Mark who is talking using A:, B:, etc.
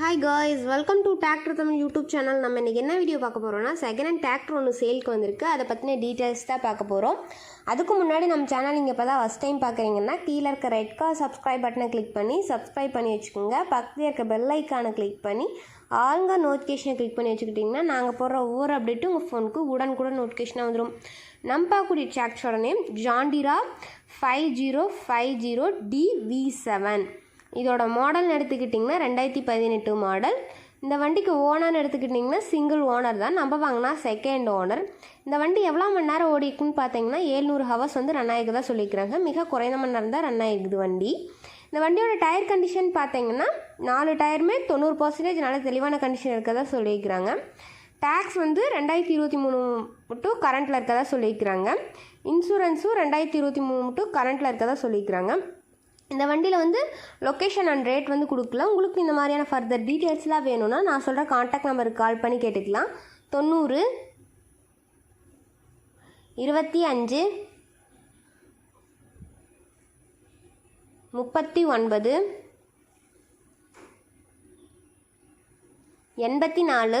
A: Hi guys welcome to tractor Tamil YouTube channel நம்ம இன்றைக்கி என்ன வீடியோ பார்க்க போகிறோம்னா செகண்ட் ஹேண்ட் டிராக்டர் ஒன்று சேலுக்கு வந்திருக்கு. அதை பற்றின டீட்டெயில்ஸ் தான் பார்க்க போகிறோம் அதுக்கு முன்னாடி நம்ம சேனல் நீங்கள் இப்போ தான் ஃபஸ்ட் டைம் பார்க்குறீங்கன்னா கீழே இருக்க ரெட் கார் சப்ஸ்கிரைப் பட்டனை கிளிக் பண்ணி சப்ஸ்கிரைப் பண்ணி வச்சுக்கோங்க. பக்கத்தில் இருக்க பெல் ஐக்கானை கிளிக் பண்ணி ஆளுங்க நோட்டிஃபிகேஷனை கிளிக் பண்ணி வச்சுக்கிட்டிங்கன்னா நாங்கள் போடுற ஒவ்வொரு அப்டேட்டும் உங்கள் ஃபோனுக்கு உடனுக்குடன் நோட்டிஃபிகேஷனாக வந்துடும் நம்ம பார்க்கக்கூடிய டிராக்டரோட name John Deere five zero five zero D V seven இதோட மாடல்னு எடுத்துக்கிட்டிங்கன்னா ரெண்டாயிரத்தி பதினெட்டு மாடல் இந்த வண்டிக்கு ஓனர்னு எடுத்துக்கிட்டிங்கன்னா சிங்கிள் ஓனர் தான். நம்ம வாங்கினா செகண்ட் ஓனர் இந்த வண்டி எவ்வளோ மணி நேரம் ஓடிக்குன்னு பார்த்தீங்கன்னா ஏழ்நூறு ஹவர்ஸ் வந்து ரன் ஆகிருக்குதா சொல்லிக்கிறாங்க மிக குறைந்த மணி நேரம் தான் ரன் ஆகிருக்குது வண்டி. இந்த வண்டியோட டயர் கண்டிஷன் பார்த்தீங்கன்னா நாலு டயருமே தொண்ணூறு பர்சன்டேஜ் நல்ல தெளிவான கண்டிஷன் இருக்கதா சொல்லியிருக்கிறாங்க. டேக்ஸ் வந்து ரெண்டாயிரத்தி இருபத்தி மூணு மட்டும் கரண்ட்டில் இருக்கதா சொல்லியிருக்கிறாங்க. இன்சூரன்ஸும் ரெண்டாயிரத்தி இருபத்தி மூணு மட்டும் கரண்ட்டில் இருக்கதா சொல்லியிருக்கிறாங்க. இந்த வண்டியில் வந்து லொக்கேஷன் அண்ட் ரேட் வந்து கொடுக்கல உங்களுக்கு இந்த மாதிரியான ஃபர்தர் டீட்டெயில்ஸ்லாம் வேணும்னா நான் சொல்கிற காண்டாக்ட் நம்பருக்கு கால் பண்ணி கேட்டுக்கலாம். தொண்ணூறு இருபத்தி அஞ்சு முப்பத்தி ஒன்பது எண்பத்தி நாலு